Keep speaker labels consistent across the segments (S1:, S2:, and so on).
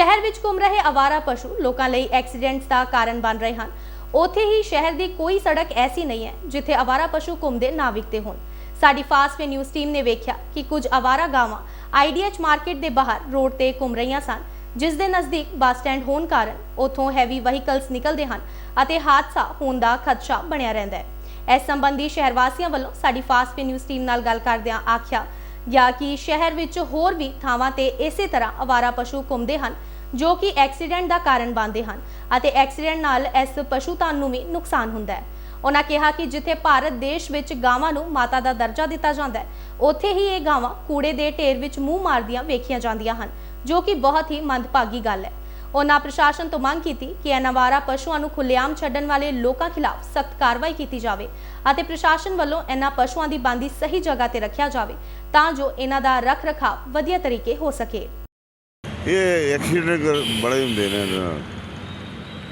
S1: ਸ਼ਹਿਰ ਵਿੱਚ ਘੁੰਮ ਰਹੇ ਅਵਾਰਾ ਪਸ਼ੂ ਲੋਕਾਂ ਲਈ ਐਕਸੀਡੈਂਟਸ ਦਾ ਕਾਰਨ ਬਣ ਰਹੇ ਹਨ। ਉੱਥੇ ਹੀ ਸ਼ਹਿਰ ਦੀ ਕੋਈ ਸੜਕ ਐਸੀ ਨਹੀਂ ਹੈ, ਜਿੱਥੇ ਅਵਾਰਾ ਪਸ਼ੂ ਘੁੰਮਦੇ ਨਾ ਵਿਕਦੇ ਹੋਣ। ਸਾਡੀ ਫਾਸਟ ਵੇ ਨਿਊਜ਼ ਟੀਮ ਨੇ ਵੇਖਿਆ ਕਿ ਕੁਝ ਅਵਾਰਾ ਗਾਵਾਂ ਆਈਡੀਐਚ ਮਾਰਕੀਟ ਦੇ ਬਾਹਰ ਰੋਡ ਤੇ ਘੁੰਮ ਰਹੀਆਂ ਸਨ, ਜਿਸ ਦੇ ਨਜ਼ਦੀਕ ਬੱਸ ਸਟੈਂਡ ਹੋਣ ਕਾਰਨ ਉੱਥੋਂ ਹੈਵੀ ਵਹੀਕਲਸ ਨਿਕਲਦੇ ਹਨ ਅਤੇ ਹਾਦਸਾ ਹੋਣ ਦਾ ਖਦਸ਼ਾ ਬਣਿਆ ਰਹਿੰਦਾ ਹੈ। ਇਸ ਸੰਬੰਧੀ ਸ਼ਹਿਰ ਵਾਸੀਆਂ ਵੱਲੋਂ ਸਾਡੀ ਫਾਸਟ ਵੇ ਨਿਊਜ਼ ਟੀਮ ਨਾਲ ਗੱਲ ਕਰਦਿਆਂ ਆਖਿਆ ਗਿਆ ਕਿ ਸ਼ਹਿਰ ਵਿੱਚ ਹੋਰ ਵੀ ਥਾਵਾਂ ਤੇ ਇਸੇ ਤਰ੍ਹਾਂ ਅਵਾਰਾ ਪਸ਼ੂ ਘੁੰਮਦੇ ਹਨ ਜੋ ਕਿ ਐਕਸੀਡੈਂਟ ਦਾ ਕਾਰਨ ਬਣਦੇ ਹਨ ਅਤੇ ਐਕਸੀਡੈਂਟ ਨਾਲ ਇਸ ਪਸ਼ੂ ਧਨ ਨੂੰ ਵੀ ਨੁਕਸਾਨ ਹੁੰਦਾ ਹੈ। ਉਹਨਾਂ ਕਿਹਾ ਕਿ ਜਿੱਥੇ ਭਾਰਤ ਦੇਸ਼ ਵਿੱਚ ਗਾਵਾਂ ਨੂੰ ਮਾਤਾ ਦਾ ਦਰਜਾ ਦਿੱਤਾ ਜਾਂਦਾ ਹੈ, ਉੱਥੇ ਹੀ ਇਹ ਗਾਵਾਂ ਕੂੜੇ ਦੇ ਢੇਰ ਵਿੱਚ ਮੂੰਹ ਮਾਰਦੀਆਂ ਵੇਖੀਆਂ ਜਾਂਦੀਆਂ ਹਨ, ਜੋ ਕਿ ਬਹੁਤ ਹੀ ਮੰਦਭਾਗੀ ਗੱਲ ਹੈ। ਉਹਨਾਂ ਪ੍ਰਸ਼ਾਸਨ ਤੋਂ ਮੰਗ ਕੀਤੀ ਕਿ ਇਹਨਾਂ ਅਵਾਰਾ ਪਸ਼ੂਆਂ ਨੂੰ ਖੁੱਲੇਆਮ ਛੱਡਣ ਵਾਲੇ ਲੋਕਾਂ ਖਿਲਾਫ ਸਖਤ ਕਾਰਵਾਈ ਕੀਤੀ ਜਾਵੇ ਅਤੇ ਪ੍ਰਸ਼ਾਸਨ ਵੱਲੋਂ ਇਹਨਾਂ ਪਸ਼ੂਆਂ ਦੀ ਬੰਦੀ ਸਹੀ ਜਗ੍ਹਾ ਤੇ ਰੱਖਿਆ ਜਾਵੇ ਤਾਂ ਜੋ ਇਹਨਾਂ ਦਾ ਰੱਖ ਰਖਾਵ ਵਧੀਆ ਤਰੀਕੇ ਹੋ ਸਕੇ।
S2: ਇਹ ਐਕਸੀਡੈਂਟ ਬੜੇ ਹੁੰਦੇ ਨੇ ਇਹਦੇ ਨਾਲ।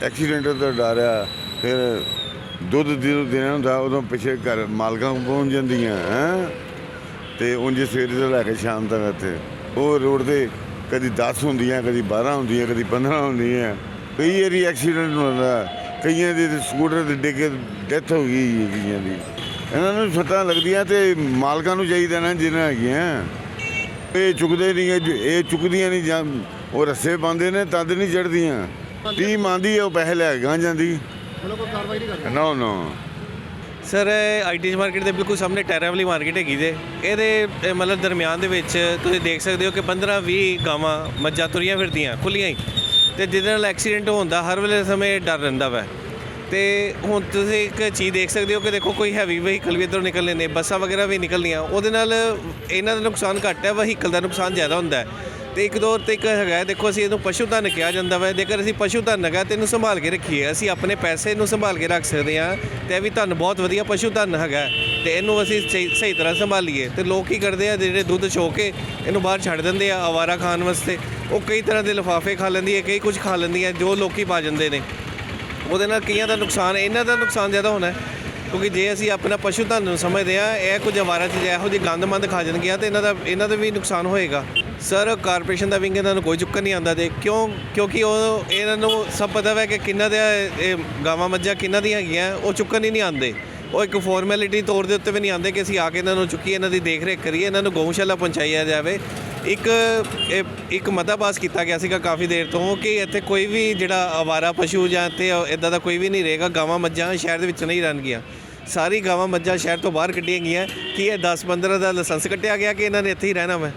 S2: ਐਕਸੀਡੈਂਟ ਦਾ ਡਰ ਆ। ਫਿਰ ਦੁੱਧ ਜਦੋਂ ਦੇਣਾ ਹੁੰਦਾ, ਉਦੋਂ ਪਿੱਛੇ ਘਰ ਮਾਲਕਾਂ ਕੋਲ ਪਹੁੰਚ ਜਾਂਦੀਆਂ, ਹੈ? ਤੇ ਉਂਝ ਸਵੇਰੇ ਤੋਂ ਲੈ ਕੇ ਸ਼ਾਮ ਤੱਕ ਇੱਥੇ। ਉਹ ਰੋਡ ਤੇ ਕਦੀ 10 ਹੁੰਦੀਆਂ, ਕਦੀ 12 ਹੁੰਦੀਆਂ, ਕਦੀ 15 ਹੁੰਦੀਆਂ। ਕਈ ਵਾਰੀ ਐਕਸੀਡੈਂਟ ਹੁੰਦਾ। ਕਈਆਂ ਦੇ ਸਕੂਟਰ ਤੇ ਡਿੱਗੇ ਡੈਥ ਹੋ ਗਈ, ਕਈਆਂ ਦੀ। ਇਹਨਾਂ ਨੂੰ ਸੱਟਾਂ ਲੱਗਦੀਆਂ ਤੇ ਮਾਲਕਾਂ ਨੂੰ ਚਾਹੀਦਾ ਨਾ ਜਿਹਨਾਂ ਹੈਗੀਆਂ। ਇਹ ਚੁੱਕਦੇ ਨਹੀਂ ਇਹ- ਇਹ ਚੁੱਕਦੀਆਂ ਨਹੀਂ ਜਾਂ ਉਹ ਰੱਸੇ ਪਾਉਂਦੇ ਨੇ ਤਦ ਨਹੀਂ ਚੜਦੀਆਂ ਟੀਮ ਆਂਦੀ ਹੈ ਉਹ ਪੈਸੇ ਲੈ ਕੇ ਗਾਂ ਜਾਂਦੀ।
S3: ਉਹਨਾਂ ਕੋਈ ਕਾਰਵਾਈ ਨਹੀਂ ਕਰਦੇ।
S2: No no.
S4: Sir IT market ਦੇ ਬਿਲਕੁਲ ਸਾਹਮਣੇ ਟੈਰਾਂ ਵਾਲੀ ਮਾਰਕੀਟ ਹੈਗੀ ਜੇ। ਇਹਦੇ ਇਹ ਮਤਲਬ ਦਰਮਿਆਨ ਦੇ ਵਿੱਚ ਤੁਸੀਂ ਦੇਖ ਸਕਦੇ ਹੋ ਕਿ 15 20 ਗਾਵਾਂ ਮੱਝਾਂ ਤੁਰੀਆਂ ਫਿਰਦੀਆਂ ਖੁੱਲੀਆਂ ਹੀ। ਤੇ ਜਿਹਦੇ ਨਾਲ ਐਕਸੀਡੈਂਟ ਹੋਣ ਦਾ ਹਰ ਵੇਲੇ ਸਮੇਂ ਡਰ ਰਹਿੰਦਾ ਵਾ। ਤੇ ਹੁਣ ਤੁਸੀਂ ਇੱਕ ਚੀਜ਼ ਦੇਖ ਸਕਦੇ ਹੋ ਕਿ ਦੇਖੋ ਕੋਈ ਹੈਵੀ ਵਹੀਕਲ ਵੀ ਇੱਧਰੋਂ ਨਿਕਲਨੇ ਨੇ ਬੱਸਾਂ ਵਗੈਰਾ ਵੀ ਨਿਕਲਦੀਆਂ। ਉਹਦੇ ਨਾਲ ਇਹਨਾਂ ਦਾ ਨੁਕਸਾਨ ਘੱਟ ਹੈ ਵਹੀਕਲ ਦਾ ਨੁਕਸਾਨ ਜ਼ਿਆਦਾ ਹੁੰਦਾ ਹੈ। ਤੇ ਇੱਕ ਦੋ ਤੇ ਇੱਕ ਹੈਗਾ ਦੇਖੋ ਅਸੀਂ ਇਹਨੂੰ ਪਸ਼ੂ ਧਨ ਕਿਹਾ ਜਾਂਦਾ ਵਾ। ਜੇਕਰ ਅਸੀਂ ਪਸ਼ੂ ਧਨ ਹੈਗਾ ਤੇ ਇਹਨੂੰ ਸੰਭਾਲ ਕੇ ਰੱਖੀਏ। ਅਸੀਂ ਆਪਣੇ ਪੈਸੇ ਨੂੰ ਸੰਭਾਲ ਕੇ ਰੱਖ ਸਕਦੇ ਹਾਂ ਤੇ ਇਹ ਵੀ ਧਨ ਬਹੁਤ ਵਧੀਆ ਪਸ਼ੂ ਧਨ ਹੈਗਾ ਹੈ, ਤੇ ਇਹਨੂੰ ਅਸੀਂ ਸਹੀ ਸਹੀ ਤਰ੍ਹਾਂ ਸੰਭਾਲੀਏ। ਤੇ ਲੋਕ ਕੀ ਕਰਦੇ ਆ ਜਿਹੜੇ ਦੁੱਧ ਛੋ ਕੇ ਇਹਨੂੰ ਬਾਹਰ ਛੱਡ ਦਿੰਦੇ ਆ ਆਵਾਰਾ ਖਾਣ ਵਾਸਤੇ। ਉਹ ਕਈ ਤਰ੍ਹਾਂ ਦੇ ਲਿਫਾਫੇ ਖਾ ਲੈਂਦੀ ਹੈ ਕਈ ਕੁਝ ਖਾ ਲੈਂਦੀ ਹੈ ਜੋ ਲੋਕੀ ਪਾ ਜਾਂਦੇ ਨੇ। ਉਹਦੇ ਨਾਲ ਕਈਆਂ ਦਾ ਨੁਕਸਾਨ, ਇਹਨਾਂ ਦਾ ਨੁਕਸਾਨ ਜ਼ਿਆਦਾ ਹੋਣਾ ਕਿਉਂਕਿ ਜੇ ਅਸੀਂ ਆਪਣਾ ਪਸ਼ੂ ਧਨ ਨੂੰ ਸਮਝਦੇ ਆ ਇਹ ਕੁਝ ਅਵਾਰਾ ਚੀਜ਼ ਇਹੋ ਜਿਹੀ ਗੰਦਮੰਦ ਖਾ ਜਾਣਗੀਆਂ ਤੇ ਇਹਨਾਂ ਦਾ ਇਹਨਾਂ ਦਾ ਵੀ ਨੁਕਸਾਨ ਹੋਏਗਾ। ਸਰ ਕਾਰਪੋਰੇਸ਼ਨ ਦਾ ਵਿੰਗ ਇਹਨਾਂ ਨੂੰ ਕੋਈ ਚੁੱਕਣ ਨਹੀਂ ਆਉਂਦਾ ਤੇ ਕਿਉਂ, ਕਿਉਂਕਿ ਉਹ, ਇਹਨਾਂ ਨੂੰ ਸਭ ਪਤਾ ਹੈ ਕਿ ਕਿੰਨਾ ਦੇ ਇਹ ਗਾਵਾਂ ਮੱਝਾਂ ਕਿੰਨਾ ਦੀਆਂ ਹੈਗੀਆਂ, ਉਹ ਚੁੱਕਣ ਹੀ ਨਹੀਂ ਆਉਂਦੇ। ਉਹ ਇੱਕ ਫਾਰਮੈਲਿਟੀ ਤੌਰ ਦੇ ਉੱਤੇ ਵੀ ਨਹੀਂ ਆਉਂਦੇ ਕਿ ਅਸੀਂ ਆ ਕੇ ਇਹਨਾਂ ਨੂੰ ਚੁੱਕੀਏ, ਇਹਨਾਂ ਦੀ ਦੇਖ ਰੇਖ ਕਰੀਏ, ਇਹਨਾਂ ਨੂੰ ਗਊਸ਼ਾਲਾ ਪਹੁੰਚਾਇਆ ਜਾਵੇ। ਇੱਕ, ਇਹ- ਇੱਕ ਮਤਾ ਪਾਸ ਕੀਤਾ ਗਿਆ ਸੀਗਾ ਕਾਫੀ ਦੇਰ ਤੋਂ ਕਿ ਇੱਥੇ ਕੋਈ ਵੀ ਜਿਹੜਾ ਅਵਾਰਾ ਪਸ਼ੂ ਜਾਂ ਇੱਥੇ ਇਦਾਂ ਦਾ ਕੋਈ ਵੀ ਨਹੀਂ ਰਹੇਗਾ, ਗਾਵਾਂ ਮੱਝਾਂ ਸ਼ਹਿਰ ਦੇ ਵਿੱਚ ਨਹੀਂ ਰਹਿਣਗੀਆਂ। ਸਾਰੀ ਗਾਵਾਂ ਮੱਝਾਂ ਸ਼ਹਿਰ ਤੋਂ ਬਾਹਰ ਕੱਢੀਆਂ ਗਈਆਂ। ਕਿ ਇਹ 10 15 ਦਾ ਲਾਇਸੈਂਸ ਕੱਟਿਆ ਗਿਆ ਕਿ ਇਹਨਾਂ ਨੇ ਇੱਥੇ ਹੀ ਰਹਿਣਾ ਵਾ?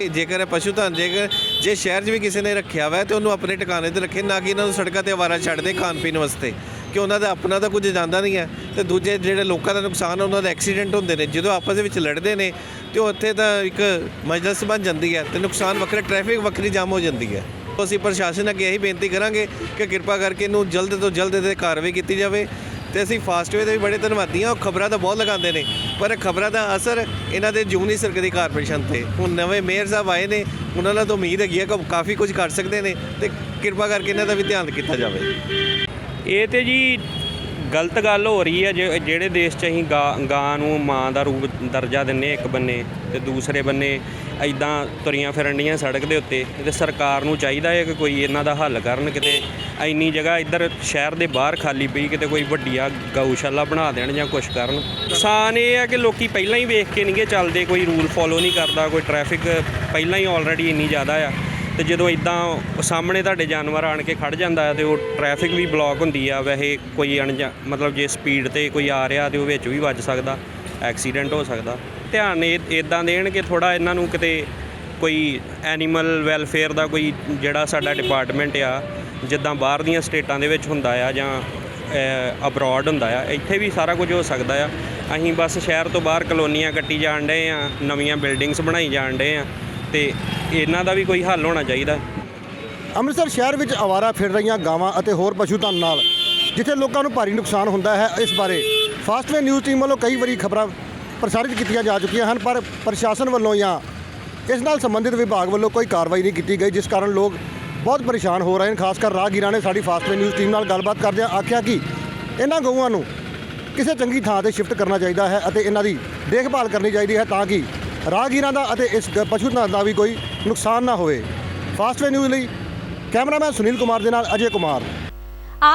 S4: ਇਹ ਜੇਕਰ ਇਹ ਪਸ਼ੂ ਧਨ, ਜੇਕਰ ਜੇ ਸ਼ਹਿਰ 'ਚ ਵੀ ਕਿਸੇ ਨੇ ਰੱਖਿਆ ਵਾ ਤੇ ਉਹਨੂੰ ਆਪਣੇ ਟਿਕਾਣੇ ਤੇ ਰੱਖੇ, ਨਾ ਕਿ ਇਹਨਾਂ ਨੂੰ ਸੜਕਾਂ ਤੇ ਅਵਾਰਾ ਛੱਡ ਦੇ ਖਾਣ ਪੀਣ ਵਾਸਤੇ। ਕਿ ਉਹਨਾਂ ਦਾ ਆਪਣਾ ਤਾਂ ਕੁਝ ਜਾਂਦਾ ਨਹੀਂ ਹੈ ਤੇ ਦੂਜੇ ਜਿਹੜੇ ਲੋਕਾਂ ਦਾ ਨੁਕਸਾਨ ਉਹਨਾਂ ਦੇ ਐਕਸੀਡੈਂਟ ਹੁੰਦੇ ਨੇ। ਜਦੋਂ ਆਪਸ ਦੇ ਵਿੱਚ ਲੜਦੇ ਨੇ ਤੇ ਉਹ ਉੱਥੇ ਤਾਂ ਇੱਕ ਮਜਲਿਸ ਬਣ ਜਾਂਦੀ ਹੈ ਤੇ ਨੁਕਸਾਨ ਵੱਖਰੇ, ਟ੍ਰੈਫਿਕ ਵੱਖਰੀ ਜਾਮ ਹੋ ਜਾਂਦੀ ਹੈ। ਅਸੀਂ ਪ੍ਰਸ਼ਾਸਨ ਅੱਗੇ ਇਹੀ ਬੇਨਤੀ ਕਰਾਂਗੇ ਕਿ ਕਿਰਪਾ ਕਰਕੇ ਇਹਨੂੰ ਜਲਦ ਤੋਂ ਜਲਦ ਇਹਦੇ ਕਾਰਵਾਈ ਕੀਤੀ ਜਾਵੇ ਤੇ ਅਸੀਂ ਫਾਸਟਵੇ ਦੇ ਵੀ ਬੜੇ ਧੰਨਵਾਦੀ ਹਾਂ। ਉਹ ਖਬਰਾਂ ਤਾਂ ਬਹੁਤ ਲਗਾਉਂਦੇ ਨੇ, ਪਰ ਖਬਰਾਂ ਦਾ ਅਸਰ ਇਹਨਾਂ ਦੇ ਜੂਨੀ ਸਰਕਦੀ ਕਾਰਪੋਰੇਸ਼ਨ ਤੇ। ਹੁਣ ਨਵੇਂ ਮੇਅਰ ਸਾਹਿਬ ਆਏ ਨੇ, ਉਹਨਾਂ ਨਾਲ ਤਾਂ ਉਮੀਦ ਹੈਗੀ ਹੈ ਕਿ ਉਹ ਕਾਫੀ ਕੁਝ ਕਰ ਸਕਦੇ ਨੇ ਤੇ ਕਿਰਪਾ ਕਰਕੇ ਇਹਨਾਂ ਦਾ ਵੀ ਧਿਆਨ ਕੀਤਾ ਜਾਵੇ।
S5: ਇਹ ਤੇ ਜੀ ਗਲਤ ਗੱਲ ਹੋ ਰਹੀ ਹੈ ਜੇ- ਜਿਹੜੇ ਦੇਸ਼ 'ਚ ਅਸੀਂ ਗਾਂ ਗਾਂ ਨੂੰ ਮਾਂ ਦਾ ਰੂਪ ਦਰਜਾ ਦਿੰਨੇ ਇੱਕ ਬੰਨੇ ਤੇ ਦੂਸਰੇ ਬੰਨੇ ਐਦਾਂ ਤੁਰੀਆਂ ਫਿਰਨ ਡੀਆਂ ਸੜਕ ਦੇ ਉੱਤੇ ਤੇ ਸਰਕਾਰ ਨੂੰ ਚਾਹੀਦਾ ਹੈ ਕਿ ਕੋਈ ਇਹਨਾਂ ਦਾ ਹੱਲ ਕਰਨ, ਕਿਤੇ ਇੰਨੀ ਜਗ੍ਹਾ ਇੱਧਰ ਸ਼ਹਿਰ ਦੇ ਬਾਹਰ ਖਾਲੀ ਪਈ, ਕਿਤੇ ਕੋਈ ਵੱਡੀਆ ਗਊਸ਼ਾਲਾ ਬਣਾ ਦੇਣ ਜਾਂ ਕੁਛ ਕਰਨ। ਕਿਸਾਨ ਇਹ ਹੈ ਕਿ ਲੋਕੀ ਪਹਿਲਾਂ ਹੀ ਵੇਖ ਕੇ ਨਹੀਂਗੇ ਚੱਲਦੇ, ਕੋਈ ਰੂਲ ਫੋਲੋ ਨਹੀਂ ਕਰਦਾ, ਕੋਈ ਟ੍ਰੈਫਿਕ ਪਹਿਲਾਂ ਹੀ ਆਲਰੇਡੀ ਇੰਨੀ ਜ਼ਿਆਦਾ ਆ। ਤੇ ਜਦੋਂ ਇਦਾਂ ਸਾਹਮਣੇ ਤੁਹਾਡੇ ਜਾਨਵਰ ਆਣ ਕੇ ਖੜ ਜਾਂਦਾ ਹੈ ਤੇ ਉਹ ਟ੍ਰੈਫਿਕ ਵੀ ਬਲੌਕ ਹੁੰਦੀ ਆ, ਵੈਸੇ ਕੋਈ ਅਣਜਾ, ਮਤਲਬ ਜੇ ਸਪੀਡ ਤੇ ਕੋਈ ਆ ਰਿਹਾ ਤੇ ਉਹ ਵਿੱਚ ਵੀ ਵੱਜ ਸਕਦਾ ਐਕਸੀਡੈਂਟ ਹੋ ਸਕਦਾ। ਧਿਆਨ ਇਹ ਇਦਾਂ ਦੇਣ ਕਿ ਥੋੜਾ ਇਹਨਾਂ ਨੂੰ ਕਿਤੇ ਕੋਈ ਐਨੀਮਲ ਵੈਲਫੇਅਰ ਦਾ ਕੋਈ ਜਿਹੜਾ ਸਾਡਾ ਡਿਪਾਰਟਮੈਂਟ ਆ, ਜਿੱਦਾਂ ਬਾਹਰ ਦੀਆਂ ਸਟੇਟਾਂ ਦੇ ਵਿੱਚ ਹੁੰਦਾ ਆ ਜਾਂ ਅਬਰੋਡ ਹੁੰਦਾ ਆ, ਇੱਥੇ ਵੀ ਸਾਰਾ ਕੁਝ ਹੋ ਸਕਦਾ ਆ। ਅਸੀਂ ਬਸ ਸ਼ਹਿਰ ਤੋਂ ਬਾਹਰ ਕਲੋਨੀਆਂ ਕੱਟੀ ਜਾਣ ਡਏ ਆ, ਨਵੀਆਂ ਬਿਲਡਿੰਗਸ ਬਣਾਈ ਜਾਣ ਡੇ ਆ। ਤੇ ਇਹਨਾਂ ਦਾ ਵੀ ਕੋਈ ਹੱਲ ਹੋਣਾ ਚਾਹੀਦਾ।
S3: ਅੰਮ੍ਰਿਤਸਰ ਸ਼ਹਿਰ ਵਿੱਚ ਆਵਾਰਾ ਫਿਰ ਰਹੀਆਂ ਗਾਵਾਂ ਅਤੇ ਹੋਰ ਪਸ਼ੂ ਧਨ ਨਾਲ, ਜਿੱਥੇ ਲੋਕਾਂ ਨੂੰ ਭਾਰੀ ਨੁਕਸਾਨ ਹੁੰਦਾ ਹੈ, ਇਸ ਬਾਰੇ ਫਾਸਟਵੇ ਨਿਊਜ਼ ਟੀਮ ਵੱਲੋਂ ਕਈ ਵਾਰੀ ਖਬਰਾਂ ਪ੍ਰਸਾਰਿਤ ਕੀਤੀਆਂ ਜਾ ਚੁੱਕੀਆਂ ਹਨ, ਪਰ ਪ੍ਰਸ਼ਾਸਨ ਵੱਲੋਂ ਜਾਂ ਇਸ ਨਾਲ ਸੰਬੰਧਿਤ ਵਿਭਾਗ ਵੱਲੋਂ ਕੋਈ ਕਾਰਵਾਈ ਨਹੀਂ ਕੀਤੀ ਗਈ, ਜਿਸ ਕਾਰਨ ਲੋਕ ਬਹੁਤ ਪਰੇਸ਼ਾਨ ਹੋ ਰਹੇ ਹਨ। ਖਾਸ ਕਰ ਰਾਹਗੀਰਾਂ ਨੇ ਸਾਡੀ ਫਾਸਟਵੇ ਨਿਊਜ਼ ਟੀਮ ਨਾਲ ਗੱਲਬਾਤ ਕਰਦਿਆਂ ਆਖਿਆ ਕਿ ਇਹਨਾਂ ਗਊਆਂ ਨੂੰ ਕਿਸੇ ਚੰਗੀ ਥਾਂ ਤੇ ਸ਼ਿਫਟ ਕਰਨਾ ਚਾਹੀਦਾ ਹੈ ਅਤੇ ਇਹਨਾਂ ਦੀ ਦੇਖਭਾਲ ਕਰਨੀ ਚਾਹੀਦੀ ਹੈ ਤਾਂ ਕਿ ਰਾਹਗੀਰਾਂ ਦਾ ਅਤੇ ਇਸ ਗ- ਪਸ਼ੂ ਧਨ ਦਾ ਵੀ ਕੋਈ ਨੁਕਸਾਨ ਨਾ ਹੋਵੇ। ਫਾਸਟਵੇ ਨਿਊਜ਼ ਲਈ ਕੈਮਰਾਮੈਨ ਸੁਨੀਲ ਕੁਮਾਰ ਦੇ ਨਾਲ ਅਜੇ ਕੁਮਾਰ।